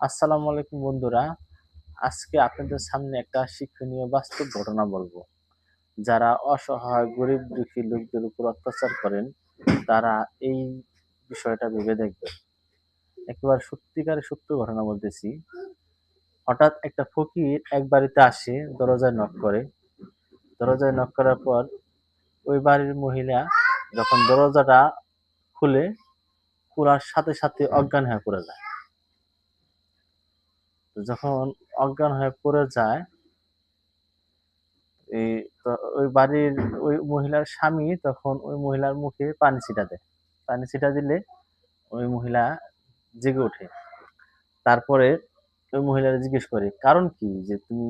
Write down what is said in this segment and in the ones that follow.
আসসালামু আলাইকুম বন্ধুরা। আজকে আপনাদের সামনে একটা শিক্ষণীয় বাস্তব ঘটনা বলব। যারা অসহায়, গরিব, দুঃখী লোকদের উপর অত্যাচার করেন, তারা এই বিষয়টা ভেবে দেখবে একেবারে সত্যিকারের সত্য ঘটনা বলতেছি। হঠাৎ একটা ফকির এক বাড়িতে আসে, দরজায় নক করে। দরজায় নক করার পর ওই বাড়ির মহিলা যখন দরজাটা খুলে, খোলার সাথে সাথে অজ্ঞান হয়ে পড়ে যায়। যখন অজ্ঞান হয়ে পড়ে যায়, এই ওই বাড়ির ওই মহিলার স্বামী তখন ওই মহিলার মুখে পানি ছিটা দেয়। পানি ছিটা দিলে ওই মহিলা জেগে ওঠে। তারপরে ওই মহিলারা জিজ্ঞেস করে, কারণ কি যে তুমি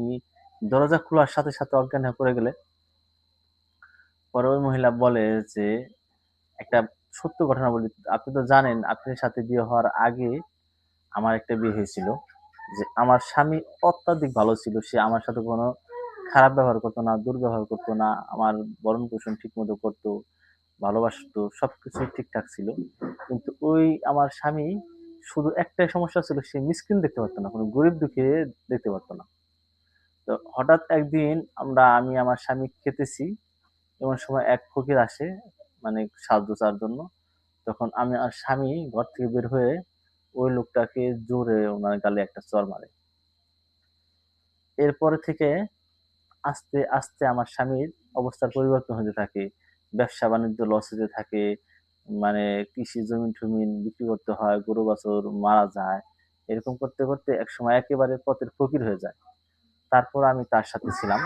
দরজা খোলার সাথে সাথে অজ্ঞান হয়ে পড়ে গেলে? পরে ওই মহিলা বলে যে, একটা সত্য ঘটনা বলি। আপনি তো জানেন, আপনার সাথে বিয়ে হওয়ার আগে আমার একটা বিয়ে হয়েছিল। যে আমার স্বামী অত্যাধিক ভালো ছিল, সে আমার সাথে কোনো খারাপ ব্যবহার করতো না, দুর্ব্যবহার করতো না, আমার বরণ পোষণ ঠিক মতো করতো, ভালোবাসতো সবকিছু ঠিকঠাক ছিল। কিন্তু ওই আমার স্বামী শুধু একটাই সমস্যা ছিল, সে মিসকিন দেখতে পারতো না, কোনো গরিব দুঃখে দেখতে পারতো না। তো হঠাৎ একদিন আমরা, আমি আমার স্বামী খেতেছি, এমন সময় এক ফকির আসে মানে সাহায্য চার জন্য। তখন আমি আর স্বামী ঘর থেকে বের হয়ে ওই লোকটাকে জোরে ওনার গালে একটা চর মারে। এরপরে থেকে আস্তে আস্তে আমার স্বামীর অবস্থার পরিবর্তন হতে থাকে। ব্যবসা বাণিজ্য লস হতে থাকে। মানে কৃষি জমিন টমিন বিক্রি করতে হয়, গরু বাছর মারা যায়। এরকম করতে করতে এক সময় একেবারে পথের ফকির হয়ে যায়। তারপর আমি তার সাথে ছিলাম।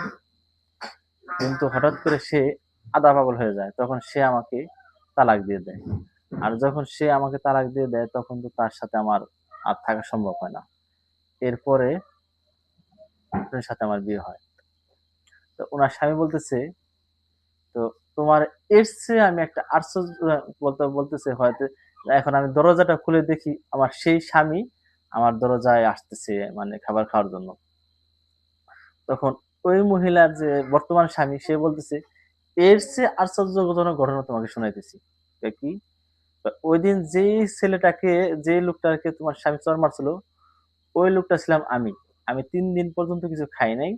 কিন্তু হঠাৎ করে সে আদা পাগল হয়ে যায়। তখন সে আমাকে তালাক দিয়ে দেয়। আর যখন সে আমাকে তালাক দিয়ে দেয়, তখন তো তার সাথে আমার আর থাকা সম্ভব হয় না। এরপরে সাথে আমার বিয়ে হয়। তো ওনার স্বামী বলতেছে, তো তোমার চেয়ে আমি একটা আশ্চর্য বলতে, বলতেছে হয়তো, এখন আমি দরজাটা খুলে দেখি, আমার সেই স্বামী আমার দরজায় আসতেছে মানে খাবার খাওয়ার জন্য। তখন ওই মহিলার যে বর্তমান স্বামী, সে বলতেছে, এর চেয়ে আশ্চর্যজনক ঘটনা তোমাকে শোনাইতেছি। কি? ওই দিন যেই ছেলেটাকে যে লোকটাকে তোমার স্বামী চর মারছিল, ওই লোকটা ছিলাম আমি। আমি তিন দিন পর্যন্ত কিছু খাই নাই,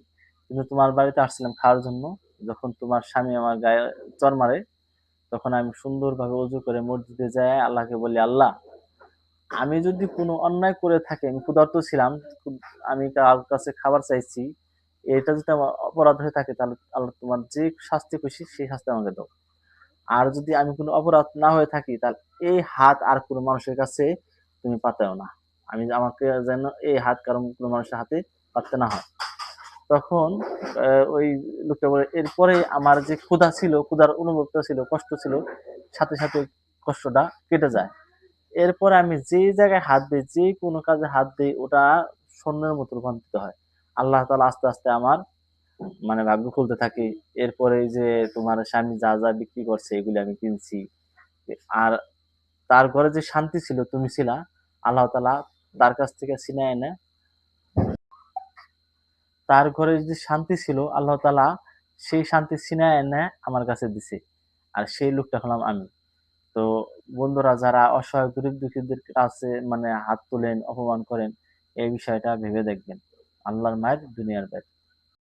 কিন্তু তোমার বাড়িতে আসছিলাম খাওয়ার জন্য। যখন তোমার স্বামী আমার গায়ে চর মারে, তখন আমি সুন্দরভাবে উজু করে মসজিদে যাই, আল্লাহকে বলি, আল্লাহ, আমি যদি কোনো অন্যায় করে থাকি, আমি ক্ষুধার্ত ছিলাম, আমি কার কাছে খাবার চাইছি, এটা যদি আমার অপরাধ হয়ে থাকে, তাহলে আল্লাহ তোমার যে শাস্তি খুশি, সেই শাস্তি আমাকে দাও। আর যদি আমি কোনো অপরাধ না হয়ে থাকি, তাহলে এই হাত আর কোনো মানুষের কাছে তুমি পাতাও না। আমি আমাকে যেন এই হাত কারণ কোনো মানুষের হাতে পাততে না হয়। তখন ওই লোকটা বলে, এরপরে আমার যে ক্ষুধা ছিল, ক্ষুধার অনুভবটা ছিল, কষ্ট ছিল, সাথে সাথে কষ্টটা কেটে যায়। এরপরে আমি যে জায়গায় হাত দিই, যে কোনো কাজে হাত দিই, ওটা স্বর্ণের মতো রূপান্তরিত হয়। আল্লাহ তালা আস্তে আস্তে আমার মানে ভাগ্য খুলতে থাকি। এরপরে যে তোমার স্বামী যা যা বিক্রি করছে, এগুলি আমি কিনছি। আর তার ঘরে যে শান্তি ছিল, তুমি ছিলা, আল্লাহ তালা তার কাছ থেকে ছিনায় এনে তার ঘরে যে শান্তি ছিল, আল্লাহ তালা সেই শান্তি ছিনায় এনে আমার কাছে দিছে। আর সেই লোকটা হলাম আমি। তো বন্ধুরা, যারা অসহায়, গরিব, দুঃখীদের কাছে মানে হাত তোলেন, অপমান করেন, এই বিষয়টা ভেবে দেখবেন। আল্লাহর মায়ের দুনিয়ার ব্যাগ